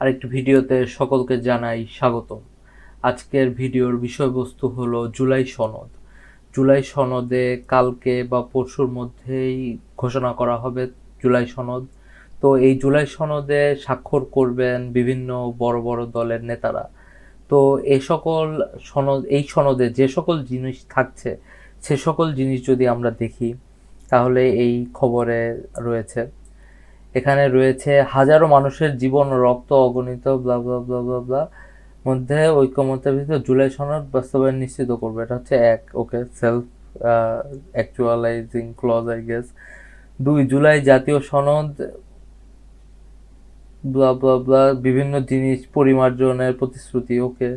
আরেকটি ভিডিওতে সকলকে জানাই স্বাগত আজকের ভিডিওর বিষয়বস্তু হলো জুলাই সনদ। জুলাই সনদে কালকে বা পরশুর মধ্যেই ঘোষণা করা হবে জুলাই সনদ। তো এই জুলাই সনদে স্বাক্ষর করবেন বিভিন্ন বড় বড় দলের নেতারা। তো এ সকল সনদ, এই সনদে যে সকল জিনিস থাকছে, সে সকল জিনিস যদি আমরা দেখি, তাহলে এই খবরে রয়েছে এখানে রয়েছে হাজারো মানুষের জীবন, রক্ত অগণিত blah blah blah blah blah মধ্যে ঐক্যমত্যের ভিত্তিতে জুলাই সনদ বাস্তবায়ন নিশ্চিত করবে। এটা হচ্ছে এক okay self actualizing clause I guess দুই, জুলাই জাতীয় সনদ ব্লা ব্লা ব্লা বিভিন্ন জিনিস পরিমার্জনের প্রতিশ্রুতি ওকে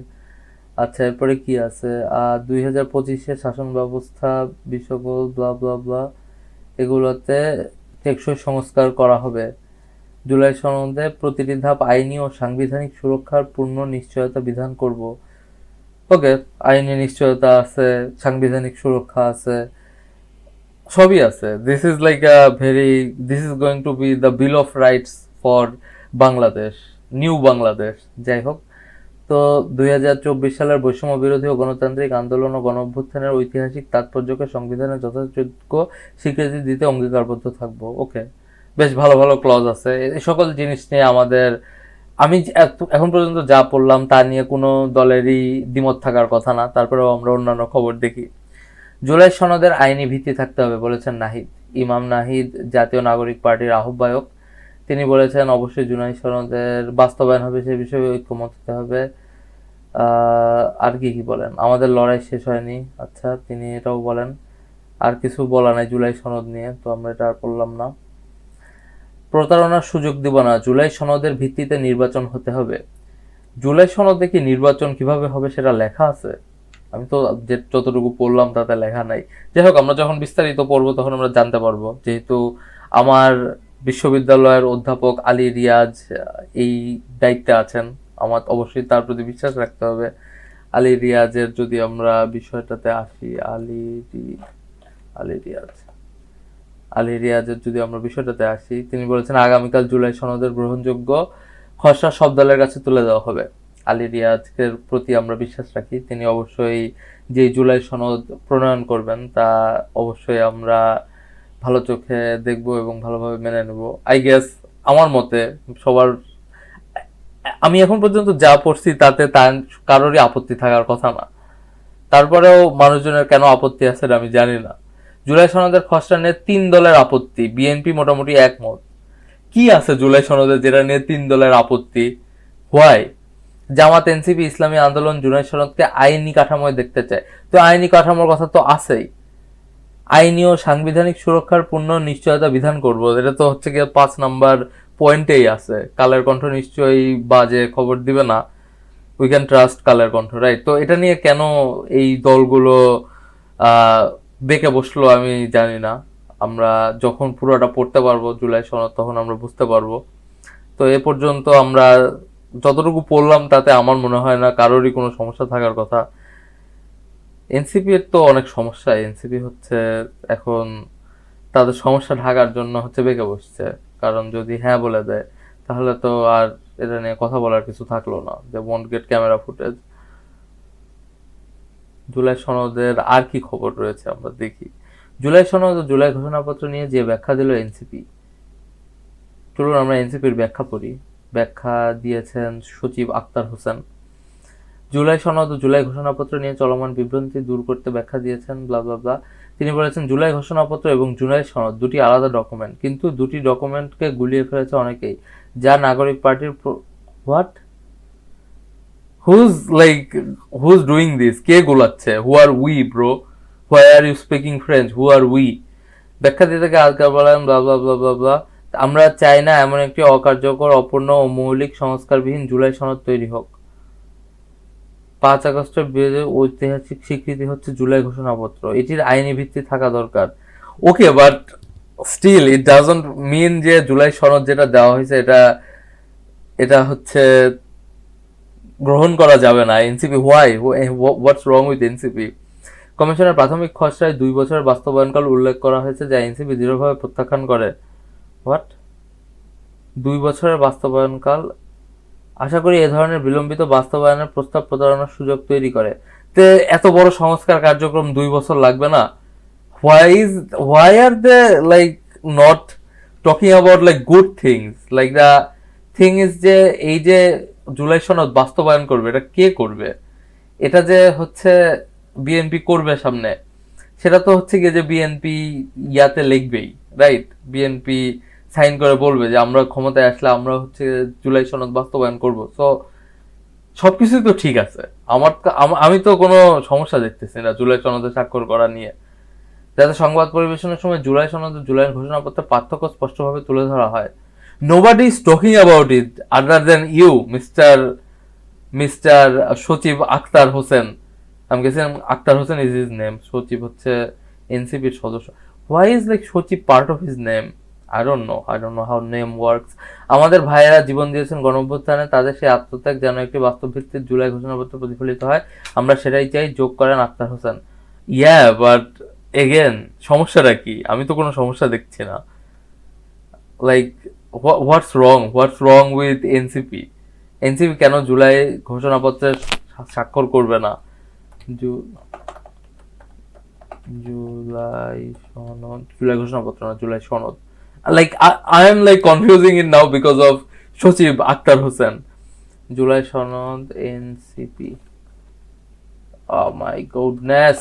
আচ্ছা এরপরে কি আছে? আর দুই হাজার পঁচিশে শাসন ব্যবস্থা বিশ্বকল ব্লা ব্লা ব্লা এগুলোতে টেকসই সংস্কার করা হবে। জুলাই সনদে প্রতিটি ধাপ আইনি ও সাংবিধানিক সুরক্ষার পূর্ণ নিশ্চয়তা বিধান করব। ওকে, আইনি নিশ্চয়তা আছে, সাংবিধানিক সুরক্ষা আছে, সবই আছে। This is like a very this is going to be the bill of rights for Bangladesh new Bangladesh যাই হোক। তো দুই হাজার চব্বিশ সালের বৈষম্য বিরোধী ও গণতান্ত্রিক আন্দোলন ও গণ অভ্যুত্থানের ঐতিহাসিক তাৎপর্যকে সংবিধানের যথাযোগ্য স্বীকৃতি দিতে অঙ্গীকারবদ্ধ থাকব। ওকে, বেশ ভালো ভালো ক্লজ আছে। এই সকল জিনিস নিয়ে আমাদের, আমি এখন পর্যন্ত যা পড়লাম তা নিয়ে কোনো দলেরই দ্বিমত থাকার কথা না, তারপরেও আমরা অন্যান্য খবর দেখি। জুলাই সনদের আইনি ভিত্তি থাকতে হবে, বলেছেন নাহিদ। ইমাম নাহিদ জাতীয় নাগরিক পার্টির আহ্বায়ক। তিনি বলেছেন, অবশ্যই জুলাই সনদের বাস্তবায়ন হবে, সে বিষয়ে ঐক্যমত হতে হবে। আর কি কি বলেন? আমাদের লড়াই শেষ হয়নি। আচ্ছা তিনি এটাও বলেন। আর কিছু বলা নাই জুলাই সনদ নিয়ে, তো আমরা এটা আর করলাম না। প্রতারণার সুযোগ দিব না। জুলাই সনদের ভিত্তিতে নির্বাচন হতে হবে। জুলাই সনদে কি নির্বাচন কীভাবে হবে সেটা লেখা আছে? আমি তো যে যতটুকু পড়লাম তাতে লেখা নাই। যাই হোক, আমরা যখন বিস্তারিত পড়ব তখন আমরা জানতে পারব। যেহেতু আমার বিশ্ববিদ্যালয়ের অধ্যাপক আলী রিয়াজ এই দায়িত্বে আছেন। আমার অবশ্যই তার প্রতি বিশ্বাস রাখতে হবে। আলী রিয়াজের যদি আমরা বিষয়টাতে আসি, আলী আলী রিয়াজ। আলী রিয়াজের যদি আমরা বিষয়টাতে আসি, তিনি বলেছেন, আগামীকাল জুলাই সনদের গ্রহণযোগ্য খসড়া সব দলের কাছে তুলে দেওয়া হবে। আলী রিয়াজকে প্রতি আমরা বিশ্বাস রাখি। তিনি অবশ্যই যে জুলাই সনদ প্রণয়ন করবেন, তা অবশ্যই আমরা ভালো চোখে দেখব এবং ভালোভাবে মেনে নেব। আই গেস আমার মতে সবার আমি এখন পর্যন্ত যা পড়ছি তাতে তার কারোরই আপত্তি থাকার কথা না। তারপরেও মানুষজনের কেন আপত্তি আছে আমি জানি না। জুলাই সনদের খসড়া নিয়ে তিন দলের আপত্তি, বিএনপি মোটামুটি একমত। কি আছে জুলাই সনদে যেটা নিয়ে তিন দলের আপত্তি? হোয়াই জামাত, এনসিপি, ইসলামী আন্দোলন জুলাই সনদকে আইনি কাঠামোয় দেখতে চায়। তো আইনি কাঠামোর কথা তো আছেই। আইনি ও সাংবিধানিক সুরক্ষার পূর্ণ নিশ্চয়তা বিধান করব। এটা তো হচ্ছে গিয়ে পাঁচ নাম্বার পয়েন্টেই আছে। কালের কণ্ঠ নিশ্চয়ই বাজে খবর দিবে না। We can trust Kaler Kantho right তো এটা নিয়ে কেন এই দলগুলো বেঁকে বসল আমি জানি না। আমরা যখন পুরোটা পড়তে পারব জুলাই সনদ, তখন আমরা বুঝতে পারব। তো এ পর্যন্ত আমরা যতটুকু পড়লাম তাতে আমার মনে হয় না কারোরই কোনো সমস্যা থাকার কথা। এনসিপি এর তো অনেক সমস্যা। এনসিপি হচ্ছে এখন তাদের সমস্যা ঢাকার জন্য হচ্ছে বেঁকে বসছে। কারণ যদি হ্যাঁ বলে দেয়, তাহলে তো আর এটা নিয়ে কথা বলার কিছু থাকল না যে want get camera footage July সনদের আর কি খবর রয়েছে আমরা দেখি। জুলাই সনদ ও জুলাই ঘোষণাপত্র নিয়ে যে ব্যাখ্যা দিল এনসিপি, চলুন আমরা এনসিপির ব্যাখ্যা পড়ি। ব্যাখ্যা দিয়েছেন সচিব আক্তার হোসেন। জুলাই সনদ ও জুলাই ঘোষণাপত্র নিয়ে চলমান বিভ্রান্তি দূর করতে ব্যাখ্যা দিয়েছেন ব্লা ব্লা ব্লা তিনি বলেছেন, জুলাই ঘোষণাপত্র এবং জুলাই সনদ দুটি আলাদা ডকুমেন্ট কিন্তু দুটি ডকুমেন্টকে গুলিয়ে ফেলেছে অনেকেই। যা নাগরিক পার্টির what who's like who's doing this K গোলাচ্ছে? Who are we bro why are you speaking French who are we ব্যাখ্যা দিতে গিয়ে আজকাল বলেন blah blah blah blah blah আমরা চাই না এমন একটি অকার্যকর, অপূর্ণ ও মৌলিক সংস্কারবিহীন জুলাই সনদ তৈরি হোক। পাঁচ আগস্টের বিরোধী ঐতিহাসিক স্বীকৃতি হচ্ছে জুলাই ঘোষণাপত্র। এটির আইনি ভিত্তি থাকা দরকার। Okay, but still it doesn't mean যে জুলাই সনদ যেটা দেওয়া হয়েছে, এটা এটা হচ্ছে গ্রহণ করা যাবে না। NCP why what's wrong with NCP? কমিশনের প্রাথমিক খসড়ায় দুই বছরের বাস্তবায়নকাল উল্লেখ করা হয়েছে, যা এনসিপি দৃঢ়ভাবে প্রত্যাখ্যান করে। হোয়াট দুই বছরের বাস্তবায়নকাল আশা করি এ ধরনের বিলম্বিত বাস্তবায়নের প্রস্তাব প্রতারণার সুযোগ তৈরি করে। তে, এত বড় সংস্কার কার্যক্রম দুই বছর লাগবে না? Why is why are they like not talking about like good things like the thing is যে, এই যে জুলাই সনদ বাস্তবায়ন করবে, এটা কে করবে? এটা যে হচ্ছে বিএনপি করবে সামনে, সেটা তো হচ্ছে গিয়ে যে বিএনপি ইয়াতে লিখবেই রাইট বিএনপি সাইন করে বলবে যে আমরা ক্ষমতায় আসলে আমরা হচ্ছে জুলাই সনদ বাস্তবায়ন করব। সো কিছুই তো ঠিক আছে। আমার তো- আমি তো কোনো সমস্যা দেখতেছি না জুলাই সনদে স্বাক্ষর করা নিয়ে। যাতে সংবাদ পরিবেশনের সময় জুলাই সনদ, জুলাই জুলাইয়ের ঘোষণাপত্রের পার্থক্য স্পষ্টভাবে তুলে ধরা হয়। Nobody is talking about it other than you mister mister Sachib Akhter Hossain. আমি গেছিলাম Akhter Hossain is is name সচিব হচ্ছে এনসিপির সদস্য। Why is like Sachib part of his name I don't know I don't know how name works আমাদের ভাইয়েরা জীবন দিয়েছেন গণঅভ্যুত্থানে, তাদের সেই আত্মত্যাগ যেন একটি বাস্তব ভিত্তির জুলাই ঘোষণাপত্র প্রতিফলিত হয়। আমরা সেটাই চাই, যোগ করেন Akhter Hossain. Yeah but again সমস্যাটা কি? আমি তো কোনো সমস্যা দেখছি না। Like what's wrong what's wrong with NCP NCP কেন জুলাই ঘোষণাপত্রে স্বা- স্বাক্ষর করবে না? জুলাই সনদ, জুলাই ঘোষণাপত্র না, জুলাই সনদ। Like I am like confusing in now because of Sachib Akhter Hossain July সনদ NCP my goodness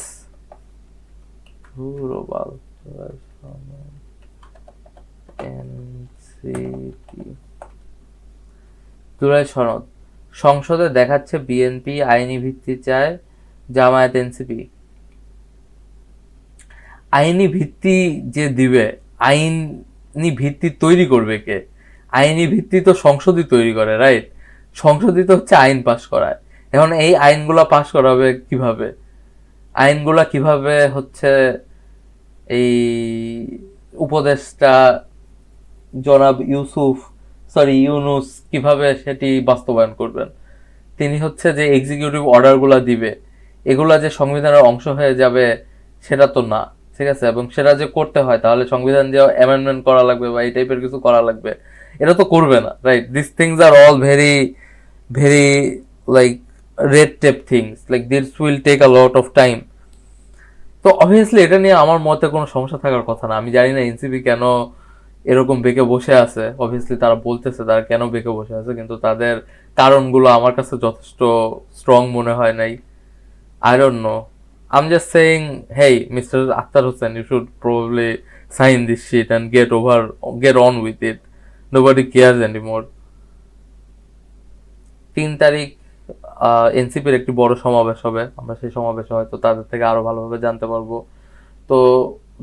NCP July সনদ সংসদে দেখাচ্ছে বিএনপি আইনি ভিত্তি চায় জামায়াত এনসিপি আইনি ভিত্তি যে দিবে, আইনি ভিত্তি তৈরি করবে কে? আইনি ভিত্তি তো সংসদই তৈরি করে রাইট সংসদই তো হচ্ছে আইন পাশ করায় এখন এই আইনগুলো পাশ করাবে কীভাবে? আইনগুলা কীভাবে হচ্ছে এই উপদেষ্টা জনাব ইউসুফ সরি ইউনুস কীভাবে সেটি বাস্তবায়ন করবেন? তিনি হচ্ছে যে এক্সিকিউটিভ অর্ডারগুলো দিবে, এগুলা যে সংবিধানের অংশ হয়ে যাবে, সেটা তো না। ঠিক আছে? এবং সেটা যে করতে হয়, তাহলে সংবিধান যে অ্যামেন্ডমেন্ট করা লাগবে বা এই টাইপের কিছু করা লাগবে। এটা তো করবে না right this things are all very very like red tape things like this will take a lot of time তো অবভিয়াসলি এটা নিয়ে আমার মতে কোনো সমস্যা থাকার কথা না। আমি জানি না এনসিপি কেন এরকম বেঁকে বসে আছে। অবভিয়াসলি তারা বলতেছে তারা কেন বেঁকে বসে আছে, কিন্তু তাদের কারণগুলো আমার কাছে যথেষ্ট স্ট্রং মনে হয় নাই। Don't know just saying hey mister Akhter Hossain you should probably sign this sheet and get over get on with it nobody cares anymore তিন তারিখ এনসিপির একটি বড় সমাবেশ হবে। আমরা সেই সমাবেশে হয়তো তাদের থেকে আরও ভালোভাবে জানতে পারব। তো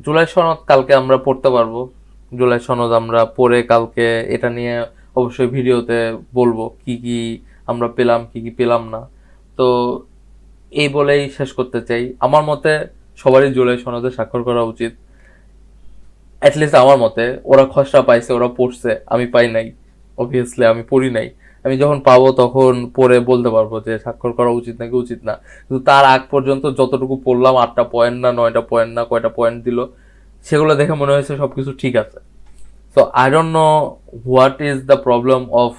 জুলাই সনদ কালকে আমরা পড়তে পারব। জুলাই সনদ আমরা পড়ে কালকে এটা নিয়ে অবশ্যই ভিডিওতে বলব, কি কি আমরা পেলাম, কি কি পেলাম না। তো এই বলেই শেষ করতে চাই। আমার মতে সবারই জুলাই সনদে স্বাক্ষর করা উচিত। অ্যাটলিস্ট আমার মতে, ওরা খসড়া পাইছে, ওরা পড়ছে, আমি পাই নাই। অবভিয়াসলি আমি পড়ি নাই। আমি যখন পাবো তখন পড়ে বলতে পারব যে স্বাক্ষর করা উচিত নাকি উচিত না। কিন্তু তার আগ পর্যন্ত যতটুকু পড়লাম, আটটা পয়েন্ট না, নয়টা পয়েন্ট না, কয়টা পয়েন্ট দিল, সেগুলো দেখে মনে হয়েছে সবকিছু ঠিক আছে। So I don't know what is the problem of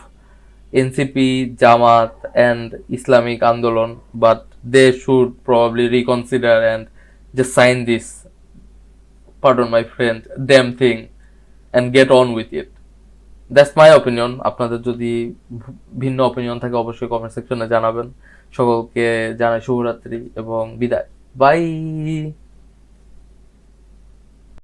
NCP Jamaat and Islamic Andolan but they should probably reconsider and just sign this, pardon my friend, damn thing, and get on with it. That's my opinion আপনাদের যদি ভিন্ন opinion থাকে, অবশ্যই comment সেকশনে জানাবেন। সকলকে জানাই শুভরাত্রি এবং বিদায়। বাই